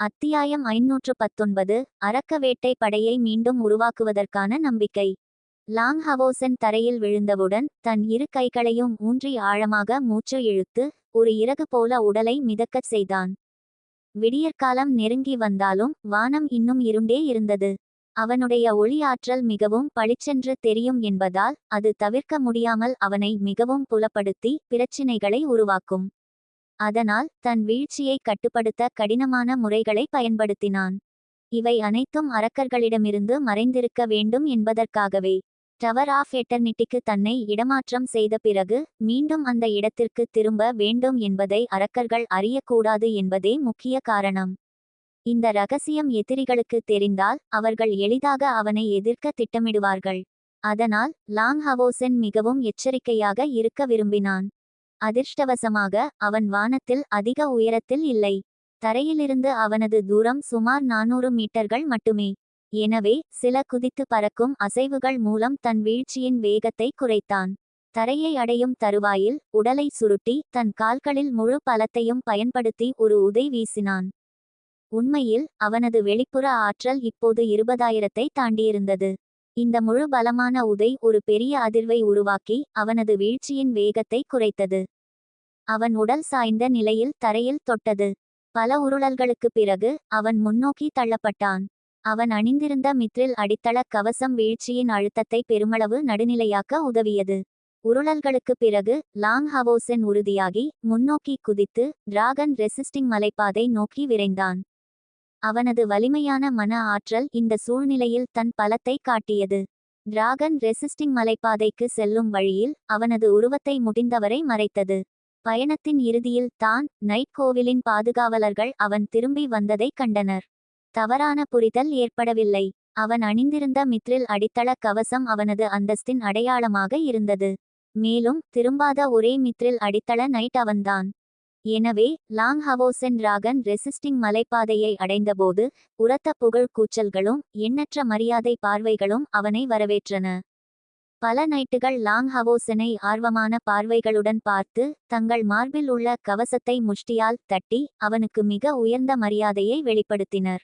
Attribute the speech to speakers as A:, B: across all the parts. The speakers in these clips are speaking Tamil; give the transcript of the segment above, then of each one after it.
A: அத்தியாயம் ஐநூற்று பத்தொன்பது அரக்க வேட்டை படையை மீண்டும் உருவாக்குவதற்கான நம்பிக்கை. லாங் ஹவோசன் தரையில் விழுந்தவுடன் தன் இரு கைகளையும் ஊன்றி ஆழமாக மூச்சு இழுத்து ஒரு இறகு போல உடலை மிதக்கச் செய்தான். விடியற்காலம் நெருங்கி வந்தாலும் வானம் இன்னும் இருண்டே இருந்தது. அவனுடைய ஒளி ஆற்றல் மிகவும் பளிச்சென்று தெரியும் என்பதால் அது தவிர்க்க முடியாமல் அவனை மிகவும் புலப்படுத்தி பிரச்சினைகளை உருவாக்கும். அதனால் தன் வீழ்ச்சியை கட்டுப்படுத்த கடினமான முறைகளை பயன்படுத்தினான். இவை அனைத்தும் அரக்கர்களிடமிருந்து மறைந்திருக்க வேண்டும் என்பதற்காகவே. டவர் ஆஃப் எட்டர்னிட்டிக்கு தன்னை இடமாற்றம் செய்த பிறகு மீண்டும் அந்த இடத்திற்கு திரும்ப வேண்டும் என்பதை அரக்கர்கள் அறியக்கூடாது என்பதே முக்கிய காரணம். இந்த ரகசியம் எதிரிகளுக்கு தெரிந்தால் அவர்கள் எளிதாக அவனை எதிர்க்க திட்டமிடுவார்கள். அதனால் லாங் ஹவோசென் மிகவும் எச்சரிக்கையாக இருக்க விரும்பினான். அதிர்ஷ்டவசமாக அவன் வானத்தில் அதிக உயரத்தில் இல்லை. தரையிலிருந்து அவனது தூரம் சுமார் நானூறு மீட்டர்கள் மட்டுமே. எனவே சில குதித்து பறக்கும் அசைவுகள் மூலம் தன் வீழ்ச்சியின் வேகத்தை குறைத்தான். தரையை அடையும் தருவாயில் உடலை சுருட்டி தன் கால்களில் முழு பலத்தையும் பயன்படுத்தி ஒரு உதை வீசினான். உண்மையில் அவனது வெளிப்புற ஆற்றல் இப்போது இருபதாயிரத்தை தாண்டியிருந்தது. இந்த முழு பலமான உதை ஒரு பெரிய அதிர்வை உருவாக்கி அவனது வீழ்ச்சியின் வேகத்தை குறைத்தது. அவன் உடல் சாய்ந்த நிலையில் தரையில் தொட்டது. பல உருளல்களுக்குப் பிறகு அவன் முன்னோக்கி தள்ளப்பட்டான். அவன் அணிந்திருந்த மித்ரில் அடித்தள கவசம் வீழ்ச்சியின் அழுத்தத்தை பெருமளவு நடுநிலையாக்க உதவியது. உருளல்களுக்குப் பிறகு லாங் ஹவோசென் உறுதியாகி முன்னோக்கி குதித்து டிராகன் ரெசிஸ்டிங் மலைப்பாதை நோக்கி விரைந்தான். அவனது வலிமையான மன ஆற்றல் இந்த சூழ்நிலையில் தன் பலத்தை காட்டியது. டிராகன் ரெசிஸ்டிங் மலைப்பாதைக்கு செல்லும் வழியில் அவனது உருவத்தை முடிந்தவரை மறைத்தது. பயணத்தின் இறுதியில் தான் நைட் கோவிலின் பாதுகாவலர்கள் அவன் திரும்பி வந்ததை கண்டனர். தவறான புரிதல் ஏற்படவில்லை. அவன் அணிந்திருந்த மித்ரில் அடித்தள கவசம் அவனது அந்தஸ்தின் அடையாளமாக இருந்தது. மேலும் திரும்பாத ஒரே மித்ரில் அடித்தள நைட் அவன்தான். எனவே லாங் ஹவோசென் ராகன் ரெசிஸ்டிங் மலைப்பாதையை அடைந்தபோது உரத்த புகழ் கூச்சல்களும் எண்ணற்ற மரியாதை பார்வைகளும் அவனை வரவேற்றன. பல நைட்டுகள் லாங் ஹவோசனை ஆர்வமான பார்வைகளுடன் பார்த்து தங்கள் மார்பில் உள்ள கவசத்தை முஷ்டியால் தட்டி அவனுக்கு மிக உயர்ந்த மரியாதையை வெளிப்படுத்தினர்.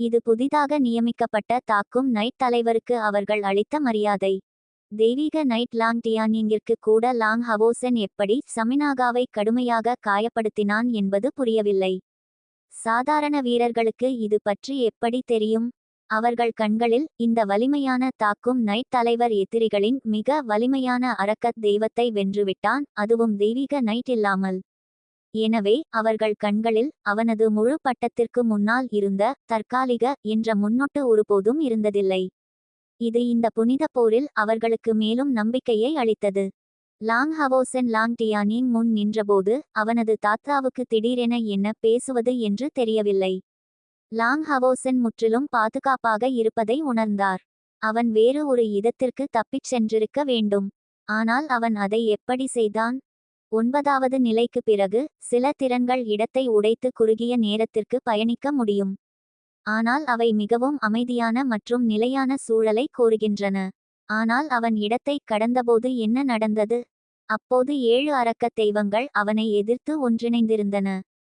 A: இது புதிதாக நியமிக்கப்பட்ட தாக்கும் நைட் தலைவருக்கு அவர்கள் அளித்த மரியாதை. தெய்வீக நைட் லாங் டியானிங்கிற்கு கூட லாங் ஹவோசென் எப்படி சமினாகாவை கடுமையாக காயப்படுத்தினான் என்பது புரியவில்லை. சாதாரண வீரர்களுக்கு இது பற்றி எப்படி தெரியும்? அவர்கள் கண்களில் இந்த வலிமையான தாக்கும் நைட் தலைவர் எதிரிகளின் மிக வலிமையான அரக்கத் தெய்வத்தை வென்றுவிட்டான் அதுவும் தெய்வீக நைட் இல்லாமல். எனவே அவர்கள் கண்களில் அவனது முழு பட்டத்திற்கு முன்னால் இருந்த தற்காலிக என்ற முன்னொட்டு ஒருபோதும் இருந்ததில்லை. இது இந்த புனித போரில் அவர்களுக்கு மேலும் நம்பிக்கையை அளித்தது. லாங் ஹவோசென் லாங் டியானின் முன் நின்றபோது அவனது தாத்தாவுக்கு திடீரென என்ன பேசுவது என்று தெரியவில்லை. லாங் ஹவோசென் முற்றிலும் பாதுகாப்பாக இருப்பதை உணர்ந்தார். அவன் வேறு ஒரு இடத்திற்கு தப்பிச் சென்றிருக்க வேண்டும். ஆனால் அவன் அதை எப்படி செய்தான்? ஒன்பதாவது நிலைக்கு பிறகு சில திறன்கள் இடத்தை உடைத்து குறுகிய நேரத்திற்கு பயணிக்க முடியும். ஆனால் அவை மிகவும் அமைதியான மற்றும் நிலையான சூழலை கோருகின்றன. ஆனால் அவன் இடத்தை கடந்தபோது என்ன நடந்தது? அப்போது ஏழு அரக்கத் தெய்வங்கள் அவனை எதிர்த்து ஒன்றிணைந்திருந்தன.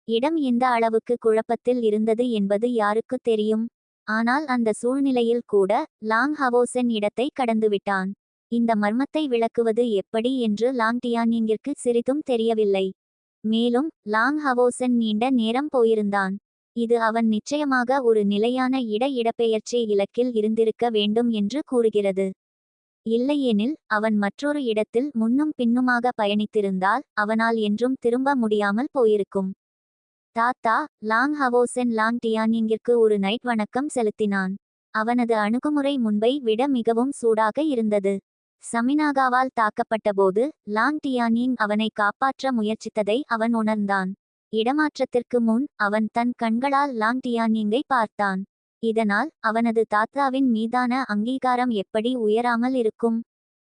A: இடம் எந்த அளவுக்கு குழப்பத்தில் இருந்தது என்பது யாருக்கு தெரியும்? ஆனால் அந்த சூழ்நிலையில் கூட லாங் ஹவோசென் இடத்தை கடந்துவிட்டான். இந்த மர்மத்தை விளக்குவது எப்படி என்று லாங் டியானிங்கிற்கு சிறிதும் தெரியவில்லை. மேலும் லாங் ஹவோசென் நீண்ட நேரம் போயிருந்தான். இது அவன் நிச்சயமாக ஒரு நிலையான இட இடப்பெயர்ச்சி இலக்கில் இருந்திருக்க வேண்டும் என்று கூறுகிறது. இல்லையெனில் அவன் மற்றொரு இடத்தில் முன்னும் பின்னுமாக பயணித்திருந்தால் அவனால் என்றும் திரும்ப முடியாமல் போயிருக்கும். தாத்தா லாங் ஹவோசென் லாங் டியானிங்கிற்கு ஒரு நைட் வணக்கம் செலுத்தினான். அவனது அணுகுமுறை முன்பை விட மிகவும் சூடாக இருந்தது. சமினாகாவால் தாக்கப்பட்டபோது லாங் டியானிங் அவனை காப்பாற்ற முயற்சித்ததை அவன் உணர்ந்தான். இடமாற்றத்திற்கு முன் அவன் தன் கண்களால் லாங் டியானிங்கை பார்த்தான். இதனால் அவனது தாத்தாவின் மீதான அங்கீகாரம் எப்படி உயராமல் இருக்கும்?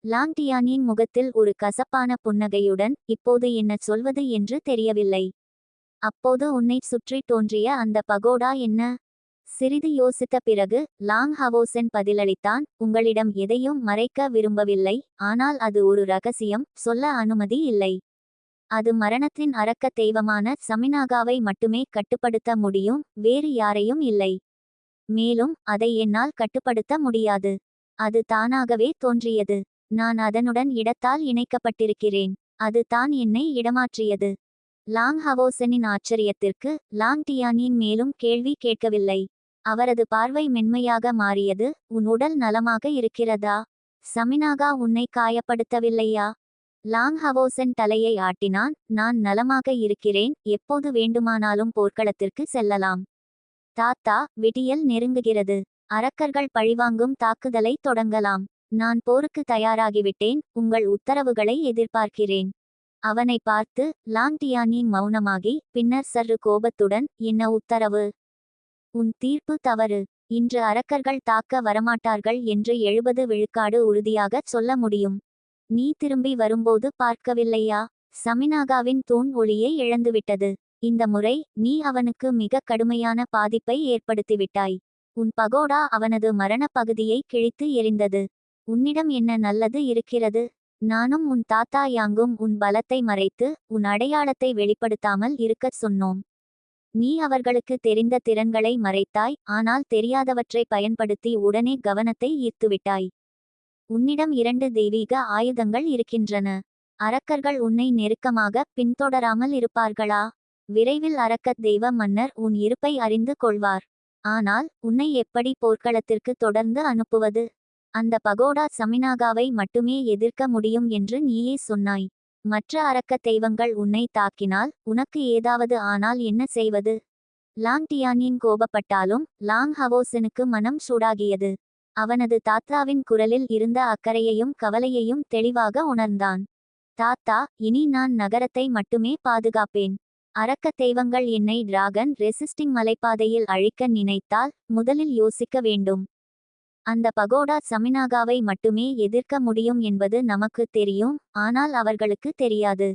A: லாங் டியானின் முகத்தில் ஒரு கசப்பான புன்னகையுடன் இப்போது என்ன சொல்வது என்று தெரியவில்லை. அப்போது உன்னை சுற்றி தோன்றிய அந்த பகோடா என்ன? சிறிது யோசித்த பிறகு லாங் ஹவோசென் பதிலளித்தான் உங்களிடம் எதையும் மறைக்க விரும்பவில்லை ஆனால் அது ஒரு ரகசியம் சொல்ல அனுமதி இல்லை. அது மரணத்தின் அரக்க தெய்வமான சமினாகாவை மட்டுமே கட்டுப்படுத்த முடியும் வேறு யாரையும் இல்லை. மேலும் அதை என்னால் கட்டுப்படுத்த முடியாது. அது தானாகவே தோன்றியது. நான் அதனுடன் இடத்தால் இணைக்கப்பட்டிருக்கிறேன். அது தான் என்னை இடமாற்றியது. லாங் ஹவோசனின் ஆச்சரியத்திற்கு லாங் டியானின் மேலும் கேள்வி கேட்கவில்லை. அவரது பார்வை மென்மையாக மாறியது உன் உடல் நலமாக இருக்கிறதா? சமினாகா உன்னை காயப்படுத்தவில்லையா? லாங் ஹவோசன் தலையை ஆட்டினான் நான் நலமாக இருக்கிறேன் எப்போது வேண்டுமானாலும் போர்க்களத்திற்கு செல்லலாம். தாத்தா விடியல் நெருங்குகிறது. அரக்கர்கள் பழிவாங்கும் தாக்குதலை தொடங்கலாம். நான் போருக்கு தயாராகிவிட்டேன் உங்கள் உத்தரவுகளை எதிர்பார்க்கிறேன். அவனை பார்த்து லாங்டியானின் மௌனமாகி பின்னர் சற்று கோபத்துடன் என்ன உத்தரவு? உன் தீர்ப்பு தவறு. இன்று அரக்கர்கள் தாக்க வரமாட்டார்கள் என்று எழுபது விழுக்காடு உறுதியாகச் சொல்ல முடியும். நீ திரும்பி வரும்போது பார்க்கவில்லையா? சமினாகாவின் தூண் ஒளியை இழந்துவிட்டது. இந்த முறை நீ அவனுக்கு மிக கடுமையான பாதிப்பை ஏற்படுத்திவிட்டாய். உன் பகோடா அவனது மரணப் பகுதியை கிழித்து எரிந்தது உன்னிடம் என்ன நல்லது இருக்கிறது? நானும் உன் தாத்தா யாங்கும் உன் பலத்தை மறைத்து உன் அடையாளத்தை வெளிப்படுத்தாமல் இருக்கச் சொன்னோம். நீ அவர்களுக்கு தெரிந்த திறன்களை மறைத்தாய் ஆனால் தெரியாதவற்றை பயன்படுத்தி உடனே கவனத்தை ஈர்த்துவிட்டாய். உன்னிடம் இரண்டு தெய்வீக ஆயுதங்கள் இருக்கின்றன. அரக்கர்கள் உன்னை நெருக்கமாக பின்தொடராமல் இருப்பார்களா? விரைவில் அரக்கத் தெய்வ மன்னர் உன் இருப்பை அறிந்து கொள்வார். ஆனால் உன்னை எப்படி போர்க்களத்திற்கு தொடர்ந்து அனுப்புவது? அந்த பகோடா சமினாகாவை மட்டுமே எதிர்க்க முடியும் என்று நீயே சொன்னாய். மற்ற அரக்கத் தெய்வங்கள் உன்னை தாக்கினால் உனக்கு ஏதாவது ஆனால் என்ன செய்வது? லாங் டியானின் கோபப்பட்டாலும் லாங் ஹவோசனுக்கு மனம் சூடாகியது. அவனது தாத்தாவின் குரலில் இருந்த அக்கறையையும் கவலையையும் தெளிவாக உணர்ந்தான். தாத்தா இனி நான் நகரத்தை மட்டுமே பாதுகாப்பேன். அரக்கத் தெய்வங்கள் என்னை டிராகன் ரெசிஸ்டிங் மலைப்பாதையில் அழிக்க நினைத்தால் முதலில் யோசிக்க வேண்டும். அந்த பகோடா சமினாகாவை மட்டுமே எதிர்க்க முடியும் என்பது நமக்கு தெரியும் ஆனால் அவர்களுக்கு தெரியாது.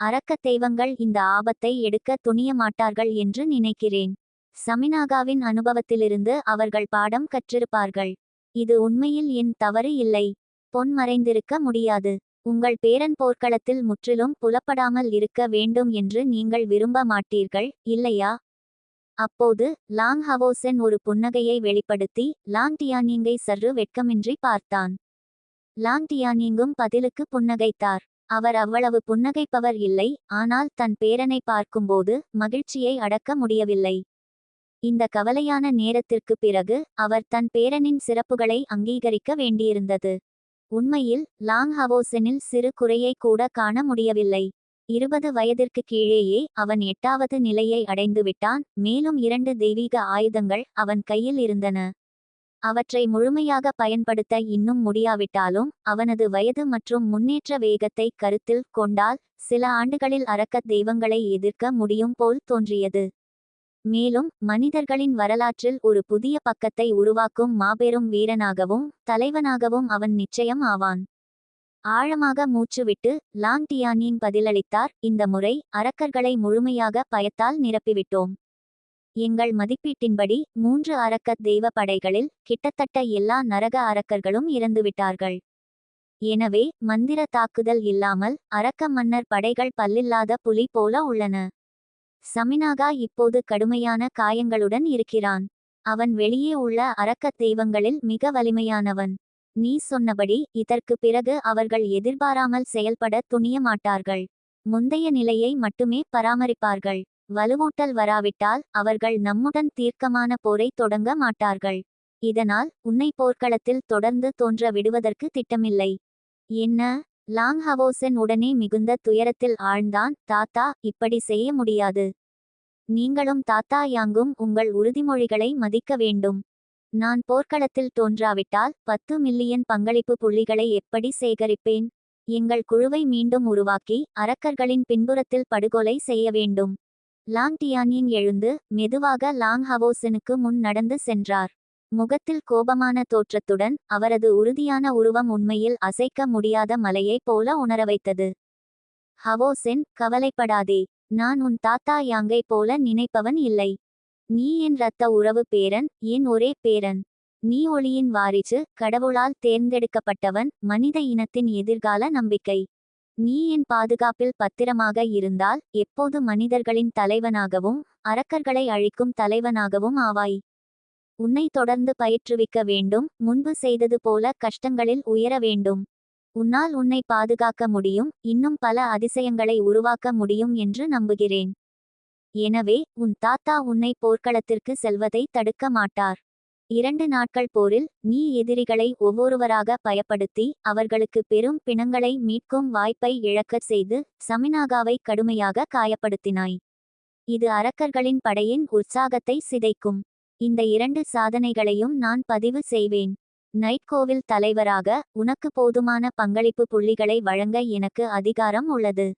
A: அரக்கத் தெய்வங்கள் இந்த ஆபத்தை எடுக்க துணிய மாட்டார்கள் என்று நினைக்கிறேன். சமினாகாவின் அனுபவத்திலிருந்து அவர்கள் பாடம் கற்றிருப்பார்கள். இது உண்மையில் என் தவறு இல்லை. பொன் மறைந்திருக்க முடியாது. உங்கள் பேரன் போர்க்களத்தில் முற்றிலும் புலப்படாமல் இருக்க வேண்டும் என்று நீங்கள் விரும்ப மாட்டீர்கள் இல்லையா? அப்போது லாங் ஹவோசென் ஒரு புன்னகையை வெளிப்படுத்தி லாங் டியானிங்கை சற்று வெட்கமின்றி பார்த்தான். லாங் டியானிங்கும் பதிலுக்கு புன்னகைத்தார். அவர் அவ்வளவு புன்னகைப்பவர் இல்லை ஆனால் தன் பேரனை பார்க்கும்போது மகிழ்ச்சியை அடக்க முடியவில்லை. இந்த கவலையான நேரத்திற்கு பிறகு அவர் தன் பேரனின் சிறப்புகளை அங்கீகரிக்க வேண்டியிருந்தது. உண்மையில் லாங் ஹவோசனில் சிறு குறையை கூட காண முடியவில்லை. இருபது வயதிற்கு கீழேயே அவன் எட்டாவது நிலையை அடைந்துவிட்டான் மேலும் இரண்டு தெய்வீக ஆயுதங்கள் அவன் கையில் இருந்தன. அவற்றை முழுமையாக பயன்படுத்த இன்னும் முடியாவிட்டாலும் அவனது வயது மற்றும் முன்னேற்ற வேகத்தை கருத்தில் கொண்டால் சில ஆண்டுகளில் அரக்கத் தெய்வங்களை எதிர்க்க முடியும் போல் தோன்றியது. மேலும் மனிதர்களின் வரலாற்றில் ஒரு புதிய பக்கத்தை உருவாக்கும் மாபெரும் வீரனாகவும் தலைவனாகவும் அவன் நிச்சயம் ஆவான். ஆழமாக மூச்சுவிட்டு லாங் டியானின் பதிலளித்தார். இந்த முறை அரக்கர்களை முழுமையாக பயத்தால் நிரப்பிவிட்டோம். எங்கள் மதிப்பீட்டின்படி மூன்று அரக்கத் தெய்வ படைகளில் கிட்டத்தட்ட எல்லா நரக அரக்கர்களும் இறந்துவிட்டார்கள். எனவே மந்திர தாக்குதல் இல்லாமல் அரக்க மன்னர் படைகள் பல்லில்லாத புலி போல உள்ளன. சமினாகா இப்போது கடுமையான காயங்களுடன் இருக்கிறான். அவன் வெளியே உள்ள அரக்கத் தெய்வங்களில் மிக வலிமையானவன். நீ சொன்னபடி இதற்கு பிறகு அவர்கள் எதிர்பாராமல் செயல்பட துணிய மாட்டார்கள் முந்தைய நிலையை மட்டுமே பராமரிப்பார்கள். வலுவூட்டல் வராவிட்டால் அவர்கள் நம்முடன் தீர்க்கமான போரை தொடங்க மாட்டார்கள். இதனால் உன்னை போர்க்களத்தில் தொடர்ந்து தோன்ற விடுவதற்கு திட்டமில்லை. என்ன? லாங் ஹவோசன் உடனே மிகுந்த துயரத்தில் ஆழ்ந்தான். தாத்தா இப்படி செய்ய முடியாது. நீங்களும் தாத்தா யாங்கும் உங்கள் உறுதிமொழிகளை மதிக்க வேண்டும். நான் போர்க்களத்தில் தோன்றாவிட்டால் பத்து மில்லியன் பங்களிப்பு புள்ளிகளை எப்படி சேகரிப்பேன்? எங்கள் குழுவை மீண்டும் உருவாக்கி அரக்கர்களின் பின்புறத்தில் படுகொலை செய்ய வேண்டும். லாங் டியானின் எழுந்து மெதுவாக லாங் ஹவோசனுக்கு முன் நடந்து சென்றார். முகத்தில் கோபமான தோற்றத்துடன் அவரது உறுதியான உருவம் உண்மையில் அசைக்க முடியாத மலையைப் போல உணர வைத்தது. ஹவோசென் கவலைப்படாதே. நான் உன் தாத்தா யாங்கை போல நினைப்பவன் இல்லை. நீ என் இரத்த உறவு பேரன் என் ஒரே பேரன். நீ ஒளியின் வாரிசு கடவுளால் தேர்ந்தெடுக்கப்பட்டவன் மனித இனத்தின் எதிர்கால நம்பிக்கை. நீ என் பாதுகாப்பில் பத்திரமாக இருந்தால் எப்போது மனிதர்களின் தலைவனாகவும் அரக்கர்களை அழிக்கும் தலைவனாகவும் ஆவாய். உன்னை தொடர்ந்து பயிற்றுவிக்க வேண்டும் முன்பு செய்தது போல கஷ்டங்களில் உயர வேண்டும். உன்னால் உன்னை பாதுகாக்க முடியும் இன்னும் பல அதிசயங்களை உருவாக்க முடியும் என்று நம்புகிறேன். எனவே உன் தாத்தா உன்னை போர்க்களத்திற்கு செல்வதை தடுக்க மாட்டார். இரண்டு நாட்கள் போரில் நீ எதிரிகளை ஒவ்வொருவராக பயப்படுத்தி அவர்களுக்கு பெரும் பிணங்களை மீட்கும் வாய்ப்பை இழக்கச் செய்து சமினாகாவை கடுமையாக காயப்படுத்தினாய். இது அரக்கர்களின் படையின் உற்சாகத்தை சிதைக்கும். இந்த இரண்டு சாதனைகளையும் நான் பதிவு செய்வேன். நைட்கோவில் தலைவராக உனக்கு போதுமான பங்களிப்பு புள்ளிகளை வழங்க எனக்கு அதிகாரம் உள்ளது.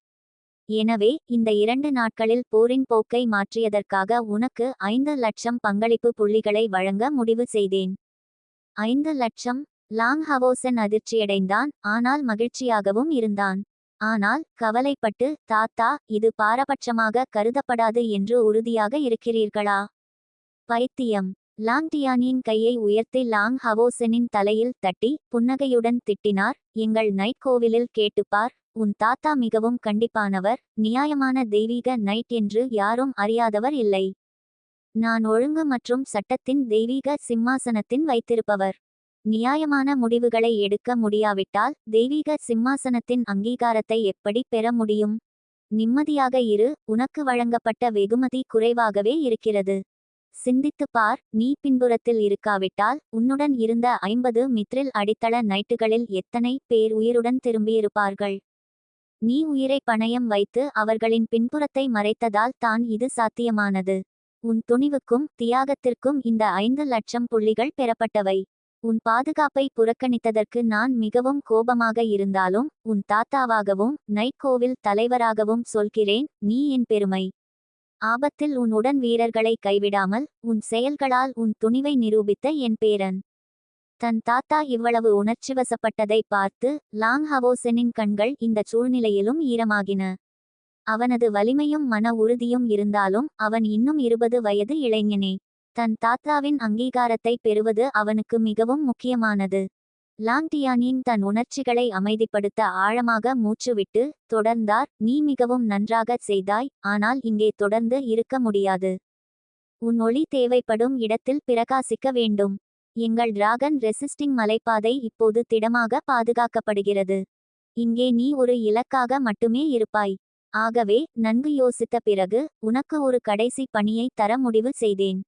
A: எனவே இந்த இரண்டு நாட்களில் போரின் போக்கை மாற்றியதற்காக உனக்கு ஐந்து லட்சம் பங்களிப்பு புள்ளிகளை வழங்க முடிவு செய்தேன். ஐந்து லட்சம்? லாங் ஹவோசன் அதிர்ச்சியடைந்தான் ஆனால் மகிழ்ச்சியாகவும் இருந்தான். ஆனால் கவலைப்பட்டு தாத்தா இது பாரபட்சமாக கருதப்படாது என்று உறுதியாக இருக்கிறீர்களா? பைத்தியம். லாங் டியானியின் கையை உயர்த்தி லாங் ஹவோசனின் தலையில் தட்டி புன்னகையுடன் திட்டினார். எங்கள் நைட் கோவிலில் கேட்டுப்பார். உன் தாத்தா மிகவும் கண்டிப்பானவர். நியாயமான தெய்வீக நைட் என்று யாரும் அறியாதவர் இல்லை. நான் ஒழுங்கு மற்றும் சட்டத்தின் தெய்வீக சிம்மாசனத்தின் வைத்திருப்பவர். நியாயமான முடிவுகளை எடுக்க முடியாவிட்டால் தெய்வீக சிம்மாசனத்தின் அங்கீகாரத்தை எப்படி பெற முடியும்? நிம்மதியாக இரு. உனக்கு வழங்கப்பட்ட வெகுமதி குறைவாகவே இருக்கிறது. சிந்தித்துப் பார் நீ பின்புறத்தில் இருக்காவிட்டால் உன்னுடன் இருந்த ஐம்பது மித்ரில் அடித்தள நைட்டுகளில் எத்தனை பேர் உயிருடன் திரும்பியிருப்பார்கள்? நீ உயிரை பணயம் வைத்து அவர்களின் பின்புறத்தை மறைத்ததால் தான் இது சாத்தியமானது. உன் துணிவுக்கும் தியாகத்திற்கும் இந்த ஐந்து லட்சம் புள்ளிகள் பெறப்பட்டவை. உன் பாதுகாப்பை புறக்கணித்ததற்கு நான் மிகவும் கோபமாக இருந்தாலும் உன் தாத்தாவாகவும் நைட் கோவில் தலைவராகவும் சொல்கிறேன் நீ என் பெருமை. ஆபத்தில் உன் உடன் வீரர்களை கைவிடாமல் உன் செயல்களால் உன் துணிவை நிரூபித்த என் பேரன். தன் தாத்தா இவ்வளவு உணர்ச்சிவசப்பட்டதை பார்த்து லாங் ஹவோசனின் கண்கள் இந்த சூழ்நிலையிலும் ஈரமாகின. அவனது வலிமையும் மன உறுதியும் இருந்தாலும் அவன் இன்னும் இருபது வயது இளைஞனே. தன் தாத்தாவின் அங்கீகாரத்தை பெறுவது அவனுக்கு மிகவும் முக்கியமானது. லாங்டியானின் தன் உணர்ச்சிகளை அமைதிப்படுத்த ஆழமாக மூச்சுவிட்டு தொடர்ந்தார் நீ மிகவும் நன்றாக செய்தாய் ஆனால் இங்கே தொடர்ந்து இருக்க முடியாது. உன் ஒளி தேவைப்படும் இடத்தில் பிரகாசிக்க வேண்டும். எங்கள் டிராகன் ரெசிஸ்டிங் மலைப்பாதை இப்போது திடமாக பாதுகாக்கப்படுகிறது. இங்கே நீ ஒரு இலக்காக மட்டுமே இருப்பாய். ஆகவே நன்கு யோசித்த பிறகு உனக்கு ஒரு கடைசி பணியை தர முடிவு செய்தேன்.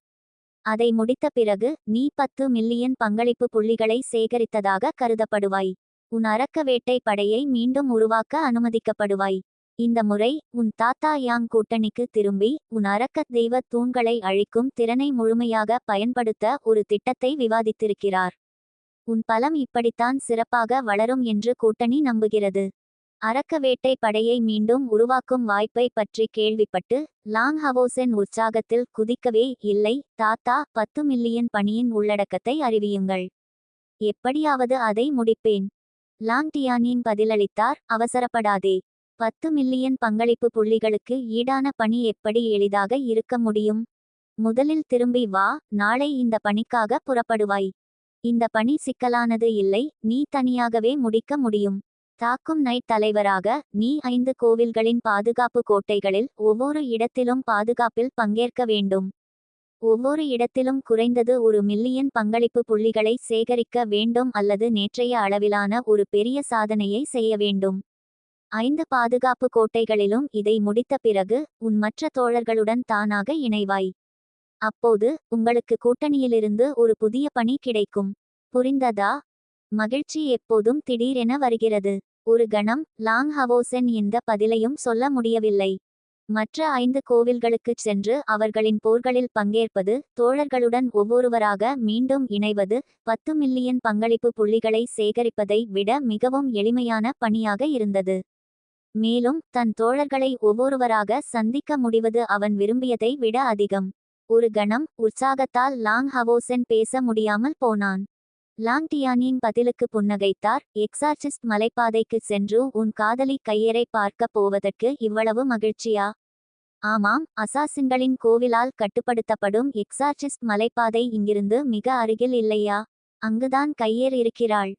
A: அதை முடித்த பிறகு நீ பத்து மில்லியன் பங்களிப்பு புள்ளிகளை சேகரித்ததாக கருதப்படுவாய். உன் அரக்க வேட்டை படையை மீண்டும் உருவாக்க அனுமதிக்கப்படுவாய். இந்த முறை உன் தாத்தா யாங் கூட்டணிக்கு திரும்பி உன் அரக்கத் தெய்வ தூண்களை அழிக்கும் திறனை முழுமையாக பயன்படுத்த ஒரு திட்டத்தை விவாதித்திருக்கிறார். உன் பலம் இப்படித்தான் சிறப்பாக வளரும் என்று கூட்டணி நம்புகிறது. அரக்க வேட்டை படையை மீண்டும் உருவாக்கும் வாய்ப்பை பற்றி கேள்விப்பட்டு லாங் ஹவோசென் உற்சாகத்தில் குதிக்கவே இல்லை தாத்தா பத்து மில்லியன் பணியின் உள்ளடக்கத்தை அறிவியுங்கள். எப்படியாவது அதை முடிப்பேன் லாங் டியானின் பதிலளித்தார் அவசரப்படாதே. பத்து மில்லியன் பங்களிப்பு புள்ளிகளுக்கு ஈடான பணி எப்படி எளிதாக இருக்க முடியும்? முதலில் திரும்பி வா நாளை இந்த பணிக்காக புறப்படுவாய். இந்த பணி சிக்கலானது இல்லை நீ தனியாகவே முடிக்க முடியும். தாக்கும் நைட் தலைவராக நீ ஐந்து கோவில்களின் பாதுகாப்பு கோட்டைகளில் ஒவ்வொரு இடத்திலும் பாதுகாப்பில் பங்கேற்க வேண்டும். ஒவ்வொரு இடத்திலும் குறைந்தது ஒரு மில்லியன் பங்களிப்பு புள்ளிகளை சேகரிக்க வேண்டும் அல்லது நேற்றைய அளவிலான ஒரு பெரிய சாதனையை செய்ய வேண்டும். ஐந்து பாதுகாப்பு கோட்டைகளிலும் இதை முடித்த பிறகு உன் மற்ற தோழர்களுடன் தானாக இணைவாய். அப்போது உங்களுக்கு கூட்டணியிலிருந்து ஒரு புதிய பணி கிடைக்கும். புரிந்ததா? மகிழ்ச்சி எப்போதும் திடீரென வருகிறது. ஒரு கணம் லாங் ஹவோசென் எந்த பதிலையும் சொல்ல முடியவில்லை. மற்ற ஐந்து கோவில்களுக்குச் சென்று அவர்களின் போர்களில் பங்கேற்பது தோழர்களுடன் ஒவ்வொருவராக மீண்டும் இணைவது பத்து மில்லியன் பங்களிப்பு புள்ளிகளை சேகரிப்பதை விட மிகவும் எளிமையான பணியாக இருந்தது. மேலும் தன் தோழர்களை ஒவ்வொருவராக சந்திக்க முடிவது அவன் விரும்பியதை விட அதிகம். ஒரு கணம் உற்சாகத்தால் லாங் ஹவோசென் பேச முடியாமல் போனான். லாங் டியானியின் பதிலுக்கு புன்னகைத்தார். எக்ஸார்சிஸ்ட் மலைப்பாதைக்கு சென்று உன் காதலி கையரை பார்க்கப் போவதற்கு இவ்வளவு மகிழ்ச்சியா? ஆமாம் அசாசின்களின் கோவிலால் கட்டுப்படுத்தப்படும் எக்ஸார்சிஸ்ட் மலைப்பாதை இங்கிருந்து மிக அருகில் இல்லையா? அங்குதான் கையேர் இருக்கிறாள்